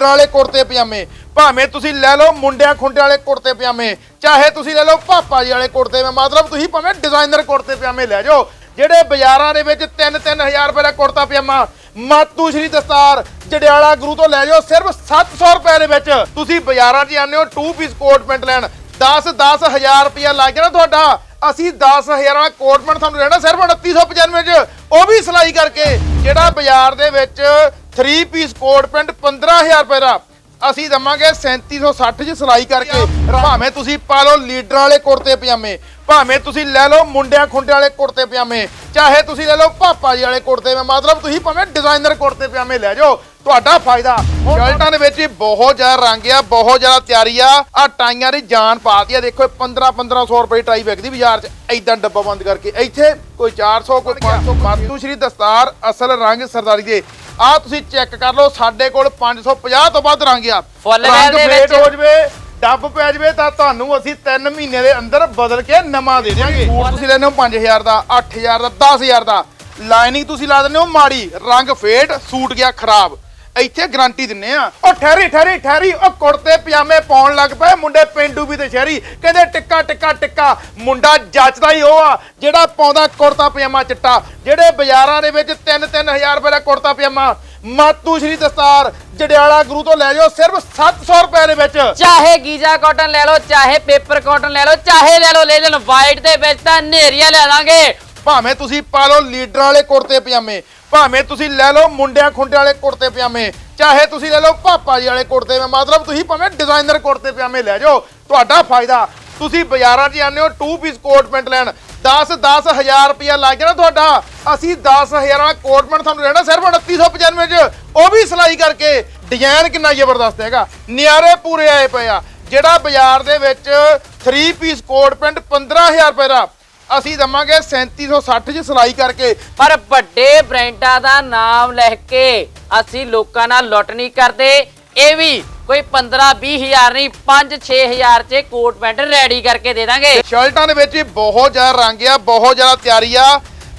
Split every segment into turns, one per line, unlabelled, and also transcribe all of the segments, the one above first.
ਲੀਡਰਾਂ ਵਾਲੇ ਕੁੜਤੇ ਪਜਾਮੇ। ਭਾਵੇਂ ਤੁਸੀਂ ਲੈ ਲਓ ਮੁੰਡਿਆਂ ਖੁੰਡਿਆਂ ਵਾਲੇ ਕੁੜਤੇ ਪਜਾਮੇ, ਚਾਹੇ ਤੁਸੀਂ ਲੈ ਲਓ ਪਾਪਾ ਜੀ ਵਾਲੇ ਕੁੜਤੇ ਪਜਾਮੇ, ਮਤਲਬ ਤੁਸੀਂ ਭਾਵੇਂ ਡਿਜ਼ਾਈਨਰ ਕੁੜਤੇ ਪਜਾਮੇ ਲੈ ਜਾਓ, ਜਿਹੜੇ ਬਾਜ਼ਾਰਾਂ ਦੇ ਵਿੱਚ 3-3000 ਰੁਪਏ ਦਾ ਕੁੜਤਾ ਪਜਾਮਾ, ਮਾਤੂ ਸ਼੍ਰੀ ਦਸਤਾਰ, ਜੜਿਆਲਾ ਗੁਰੂ ਤੋਂ ਲੈ ਜਾਓ, ਸਿਰਫ 700 ਰੁਪਏ ਦੇ ਵਿੱਚ ਤੁਸੀਂ ਬਾਜ਼ਾਰਾਂ 'ਚ ਜਾਂਦੇ ਹੋ 2 ਪੀਸ ਕੋਟ ਪੈਂਟ ਲੈਣ। 10 10000 ਰੁਪਇਆ ਲੱਗ ਜਾਣਾ ਤੁਹਾਡਾ। ਅਸੀਂ 10000 ਵਾਲਾ ਕੋਟ ਪੈਂਟ ਤੁਹਾਨੂੰ ਰਹਿਣਾ ਸਿਰਫ 2995 ਚ। ਉਹ ਵੀ ਸਿਲਾਈ ਕਰਕੇ, ਜਿਹੜਾ ਬਾਜ਼ਾਰ ਦੇ ਵਿੱਚ 3 ਪੀਸ ਕੋਟ ਪੈਂਟ 15000 ਰੁਪਏ ਦਾ। ਅਸੀਂ ਦਵਾਂਗੇ 3760 ਚ ਸਿਲਾਈ ਕਰਕੇ। ਭਾਵੇਂ ਤੁਸੀਂ ਪਾ ਲਓ ਲੀਡਰਾਂ ਵਾਲੇ ਕੁੜਤੇ ਪਜਾਮੇ, ਭਾਵੇਂ ਤੁਸੀਂ ਲੈ ਲਓ ਮੁੰਡਿਆਂ ਖੁੰਡਿਆਂ ਵਾਲੇ ਕੁੜਤੇ ਪਜਾਮੇ, ਚਾਹੇ ਤੁਸੀਂ ਲੈ ਲਓ ਪਾਪਾ ਜੀ ਵਾਲੇ ਕੁੜਤੇ ਪਜਾਮੇ, ਮਤਲਬ ਤੁਸੀਂ ਭਾਵੇਂ ਡਿਜ਼ਾਈਨਰ ਕੁੜਤੇ ਪਜਾਮੇ ਲੈ ਜਾਓ। ਤੁਹਾਡਾ ਫਾਇਦਾ। ਸ਼ਰਟਾਂ ਦੇ ਵਿੱਚ ਵੀ ਬਹੁਤ ਜ਼ਿਆਦਾ ਰੰਗ ਆ ਬਹੁਤ ਜ਼ਿਆਦਾ ਤਿਆਰੀ ਆ। ਆ ਟਾਈਆਂ ਦੀ ਜਾਨ ਪਾਤੀ ਆ। ਦੇਖੋ 15 1500 ਰੁਪਏ ਟਾਈ ਵਿਕਦੀ ਬਾਜ਼ਾਰ 'ਚ। ਐਦਾਂ ਡੱਬਾ ਬੰਦ ਕਰਕੇ। ਇੱਥੇ ਕੋਈ 400 ਕੋਈ 500 ਮਾਤੂ ਸ਼੍ਰੀ ਦਸਤਾਰ ਅਸਲ ਰੰਗ ਸਰਦਾਰੀ ਦੇ। ਆ ਤੁਸੀਂ ਚੈੱਕ ਕਰ ਲਓ ਸਾਡੇ ਕੋਲ 550 ਤੋਂ ਵੱਧ ਰੰਗ ਆ।
ਫੁੱਲ
ਰੰਗ
ਵੈਲ ਦੇ ਵਿੱਚ।
ਹੋ ਜਵੇ ਡੱਬ ਪੈ ਜਵੇ ਤਾਂ ਤੁਹਾਨੂੰ ਅਸੀਂ 3 ਮਹੀਨੇ ਦੇ ਅੰਦਰ ਬਦਲ ਕੇ ਨਵਾਂ ਦੇ ਦਿਆਂਗੇ। ਸੂਟ ਤੁਸੀਂ ਲੈਣੇ ਹੋ 5000 ਦਾ 8000 ਦਾ 10000 ਦਾ। ਲਾਈਨਿੰਗ ਤੁਸੀਂ ਲਾ ਦਿੰਦੇ ਹੋ ਮਾੜੀ ਰੰਗ ਫੇਟ ਸੂਟ ਗਿਆ ਖਰਾਬ। ਇੱਥੇ ਗਾਰੰਟੀ ਦਿੰਨੇ ਆ। ਉਹ ਠਹਿਰੀ ਠਹਿਰੀ ਠਹਿਰੀ। ਉਹ ਕੁੜਤੇ, ਪਜਾਮੇ ਪਾਉਣ ਲੱਗ ਪਏ। ਮੁੰਡੇ ਪਿੰਡੂ ਵੀ ਤੇ ਸ਼ਹਿਰੀ। ਕਹਿੰਦੇ ਟਿੱਕਾ ਟਿੱਕਾ ਟਿੱਕਾ। ਮੁੰਡਾ ਜੱਚਦਾ ਹੀ ਉਹ ਆ, ਜਿਹੜਾ ਪਾਉਂਦਾ ਕੁੜਤਾ, ਪਜਾਮਾ, ਚਿੱਟਾ। ਜਿਹੜੇ ਬਾਜ਼ਾਰਾਂ ਦੇ ਵਿੱਚ 3-3000 ਰੁਪਏ ਦਾ ਕੁੜਤਾ, ਪਜਾਮਾ। ਮਾਤੂ ਸ਼੍ਰੀ ਦਸਤਾਰ ਜੜਿਆਲਾ ਗੁਰੂ ਤੋਂ ਲੈ ਜਾਓ, ਸਿਰਫ 700 ਰੁਪਏ ਦੇ ਵਿੱਚ।
ਚਾਹੇ ਗੀਜਾ ਕਾਟਨ ਲੈ ਲਓ, ਚਾਹੇ ਪੇਪਰ ਕਾਟਨ ਲੈ ਲਓ, ਚਾਹੇ ਲੈ ਲਓ, ਲੈ ਲੈਣ। ਵਾਈਟ ਦੇ ਵਿੱਚ ਤਾਂ ਨੇਰੀਆਂ ਲੈ ਦਾਂਗੇ।
ਭਾਵੇਂ ਤੁਸੀਂ ਪਾ ਲਓ ਲੀਡਰਾਂ ਵਾਲੇ ਕੁੜਤੇ ਪਜਾਮੇ, ਭਾਵੇਂ ਤੁਸੀਂ ਲੈ ਲਓ ਮੁੰਡਿਆਂ ਖੁੰਡਿਆਂ ਵਾਲੇ ਕੁੜਤੇ ਪਜਾਮੇ, ਚਾਹੇ ਤੁਸੀਂ ਲੈ ਲਓ ਪਾਪਾ ਜੀ ਵਾਲੇ ਕੁੜਤੇ ਪਜਾਮੇ, ਮਤਲਬ ਤੁਸੀਂ ਭਾਵੇਂ ਡਿਜ਼ਾਈਨਰ ਕੁੜਤੇ ਪਜਾਮੇ ਲੈ ਜਾਓ, ਤੁਹਾਡਾ ਫਾਇਦਾ। ਤੁਸੀਂ ਬਾਜ਼ਾਰਾਂ 'ਚ ਜਾਂਦੇ ਹੋ 2 ਪੀਸ ਕੋਟ ਪੈਂਟ ਲੈਣ 10 10000 ਰੁਪਇਆ ਲੱਗ ਜਾਣਾ ਤੁਹਾਡਾ। ਅਸੀਂ 10000 ਵਾਲਾ ਕੋਟ ਪੈਂਟ ਤੁਹਾਨੂੰ ਲੈਣਾ ਸਿਰਫ 2995 ਚ। ਉਹ ਵੀ ਸਿਲਾਈ ਕਰਕੇ ਡਿਜ਼ਾਈਨ ਕਿੰਨਾ ਜ਼ਬਰਦਸਤ ਹੈਗਾ। ਨਿਆਰੇ ਪੂਰੇ ਆਏ ਪਏ ਆ। ਜਿਹੜਾ ਬਾਜ਼ਾਰ ਦੇ ਵਿੱਚ 3 ਪੀਸ ਕੋਟ ਪੈਂਟ 15000 ਰੁਪਏ ਦਾ ਅਸੀਂ ਦਵਾਂਗੇ 3760 ਚ ਸਿਲਾਈ ਕਰਕੇ।
ਪਰ ਵੱਡੇ ਬ੍ਰਾਂਡਾਂ ਦਾ ਨਾਮ ਲਿਖ ਕੇ ਅਸੀਂ ਲੋਕਾਂ ਨਾਲ ਲੁੱਟ ਨਹੀਂ ਕਰਦੇ। ਇਹ ਵੀ ਕੋਈ 15 20 ਹਜ਼ਾਰ ਨਹੀਂ 5 6 ਹਜ਼ਾਰ ਚ ਕੋਟ ਪੈਂਟ ਰੈਡੀ ਕਰਕੇ ਦੇ ਦਾਂਗੇ।
ਸ਼ਰਟਾਂ ਦੇ ਵਿੱਚ ਵੀ ਬਹੁਤ ਜ਼ਿਆਦਾ ਰੰਗ ਆ ਬਹੁਤ ਜ਼ਿਆਦਾ ਤਿਆਰੀ ਆ।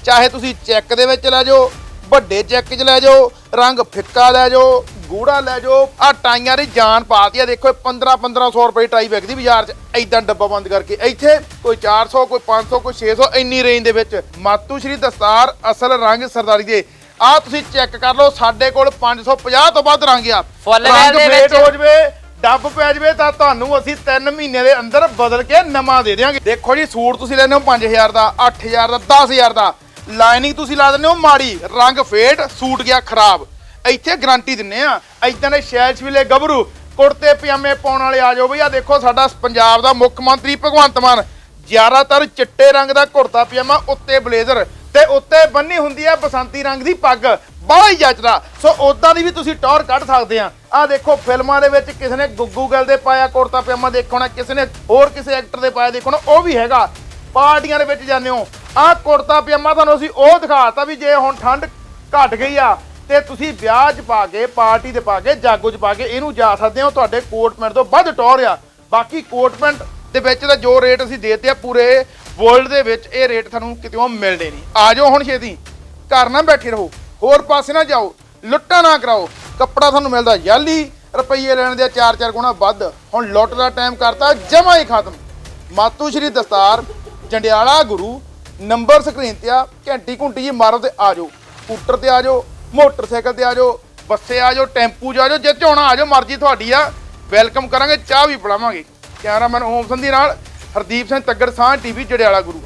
ਚਾਹੇ ਤੁਸੀਂ ਚੈੱਕ ਦੇ ਵਿੱਚ ਲੈ ਜਾਓ ਵੱਡੇ ਚੈੱਕ 'ਚ ਲੈ ਜਾਓ ਰੰਗ ਫਿੱਕਾ ਲੈ ਜਾਓ ਗੂੜਾ ਲੈ ਜਾਓ। ਆ ਟਾਈਆਂ ਦੀ ਜਾਨ ਪਾਤੀ ਆ। ਦੇਖੋ 15 1500 ਰੁਪਏ ਟਾਈ ਵਿਕਦੀ ਬਾਜ਼ਾਰ 'ਚ। ਐਦਾਂ ਡੱਬਾ ਬੰਦ ਕਰਕੇ। ਇੱਥੇ ਕੋਈ 400 ਕੋਈ 500 ਕੋਈ 600 ਇੰਨੀ ਰੇਂਜ ਦੇ ਵਿੱਚ। ਮਾਤੂ ਸ਼੍ਰੀ ਦਸਤਾਰ ਅਸਲ ਰੰਗ ਸਰਦਾਰੀ ਦੇ। ਆ ਤੁਸੀਂ ਚੈੱਕ ਕਰ ਲਓ ਸਾਡੇ ਕੋਲ 550 ਤੋਂ ਵੱਧ ਰੰਗ ਆ।
ਫੁੱਲ
ਰੰਗ
ਦੇ ਵਿੱਚ।
ਹੋ ਜਵੇ ਡੱਬ ਪੈ ਜਵੇ ਤਾਂ ਤੁਹਾਨੂੰ ਅਸੀਂ 3 ਮਹੀਨੇ ਦੇ ਅੰਦਰ ਬਦਲ ਕੇ ਨਵਾਂ ਦੇ ਦਿਆਂਗੇ। ਦੇਖੋ ਜੀ ਸੂਟ ਤੁਸੀਂ ਲੈਣੇ ਹੋ 5000 ਦਾ 8000 ਦਾ 10000 ਦਾ। ਲਾਈਨਿੰਗ ਤੁਸੀਂ ਲਾ ਦਿੰਦੇ ਹੋ ਮਾੜੀ। ਰੰਗ ਫੇਟ ਸੂਟ ਗਿਆ ਖਰਾਬ। ਇੱਥੇ ਗਾਰੰਟੀ ਦਿੰਨੇ ਆ। ਇਦਾਂ ਦੇ ਸ਼ੈਲ ਵਿਲੇ ਗੱਭਰੂ, ਕੁੜਤੇ, ਪਜਾਮੇ ਪਾਉਣ ਵਾਲੇ ਆ ਜਾਓ ਬਈ। ਆ ਦੇਖੋ ਸਾਡਾ ਪੰਜਾਬ ਦਾ ਮੁੱਖ ਮੰਤਰੀ ਭਗਵੰਤ ਮਾਨ। ਜ਼ਿਆਦਾਤਰ ਚਿੱਟੇ ਰੰਗ ਦਾ ਕੁੜਤਾ, ਪਜਾਮਾ, ਉੱਤੇ ਬਲੇਜ਼ਰ ਤੇ ਉੱਤੇ ਬੰਨੀ ਹੁੰਦੀ ਆ ਬਸੰਤੀ ਰੰਗ ਦੀ ਪੱਗ। ਬੜਾ ਹੀ ਜੱਚਦਾ। ਸੋ ਉਦਾਂ ਦੀ ਵੀ ਤੁਸੀਂ ਟੌਰ ਕੱਢ ਸਕਦੇ ਆ। ਆ ਦੇਖੋ ਫਿਲਮਾਂ ਦੇ ਵਿੱਚ ਕਿਸੇ ਨੇ ਗੁੱਗੂ ਗੱਲ ਦੇ ਪਾਇਆ ਕੁੜਤਾ, ਪਜਾਮਾ ਦੇਖਣਾ ਕਿਸੇ ਨੇ ਹੋਰ ਕਿਸੇ ਐਕਟਰ ਦੇ ਪਾਇਆ ਦੇਖਣਾ ਉਹ ਵੀ ਹੈਗਾ। ਪਾਰਟੀਆਂ ਦੇ ਵਿੱਚ ਜਾਂਦੇ ਹੋ। ਆ ਕੁੜਤਾ, ਪਜਾਮਾ ਤੁਹਾਨੂੰ ਅਸੀਂ ਉਹ ਦਿਖਾਤਾ ਵੀ ਜੇ ਹੁਣ ਠੰਡ ਘਟ ਗਈ ਆ ਤੇ ਤੁਸੀਂ ਵਿਆਹ 'ਚ ਪਾ ਕੇ, ਪਾਰਟੀ ਤੇ ਪਾ ਕੇ, ਜਾਗੋ 'ਚ ਪਾ ਕੇ ਇਹਨੂੰ ਜਾ ਸਕਦੇ ਹੋ। ਤੁਹਾਡੇ ਕੋਟ ਪੈਂਟ ਤੋਂ ਵੱਧ ਟੌਰ ਆ। ਬਾਕੀ ਕੋਟ ਪੈਂਟ ਦੇ ਵਿੱਚ ਦਾ ਜੋ ਰੇਟ ਅਸੀਂ ਦੇਤੇ ਆ ਪੂਰੇ ਵਰਲਡ ਦੇ ਵਿੱਚ, ਇਹ ਰੇਟ ਤੁਹਾਨੂੰ ਕਿਤੇੋਂ ਮਿਲਣੇ ਨਹੀਂ। ਆ ਜਾਓ ਹੁਣ ਛੇਤੀ। ਘਰ ਨਾ ਬੈਠੇ ਰਹੋ। ਹੋਰ ਪਾਸੇ ਨਾ ਜਾਓ। ਲੁੱਟਾ ਨਾ ਕਰਾਓ। ਕੱਪੜਾ ਤੁਹਾਨੂੰ ਮਿਲਦਾ ਯਾਲੀ ਰੁਪਈਏ ਲੈਣ ਦੇ 4-4 ਗੁਣਾ ਵੱਧ। ਹੁਣ ਲੁੱਟ ਦਾ ਟਾਈਮ ਕਰਤਾ, ਜਮਾ ਹੀ ਖਤਮ। ਮਾਤੂ ਸ਼੍ਰੀ ਦਸਤਾਰ, ਜੰਡਿਆਲਾ ਗੁਰੂ, ਨੰਬਰ ਸਕਰੀਨ ਤੇ ਆ, ਘੰਟੀ ਘੁੰਟੀ ਜੀ ਮਾਰੋ ਤੇ ਆ ਜਾਓ। ਸਕੂਟਰ ਤੇ ਆ ਜਾਓ। ਮੋਟਰਸਾਈਕਲ ਤੇ ਆ ਜਾਓ, ਬੱਸੇ ਆ ਜਾਓ, ਟੈਂਪੂ 'ਚ ਆ ਜਾਓ, ਜਿੱਥੇ ਹੋਣਾ ਆ ਜਾਓ, ਮਰਜ਼ੀ ਤੁਹਾਡੀ ਆ। ਵੈਲਕਮ ਕਰਾਂਗੇ, ਚਾਹ ਵੀ ਪਿਲਾਵਾਂਗੇ। ਕੈਮਰਾਮੈਨ ਓਮ ਸੰਧੀ ਨਾਲ ਹਰਦੀਪ ਸਿੰਘ ਤੱਗੜ ਸਾਹ ਟੀਵੀ, ਜੜਿਆਲਾ ਗੁਰੂ।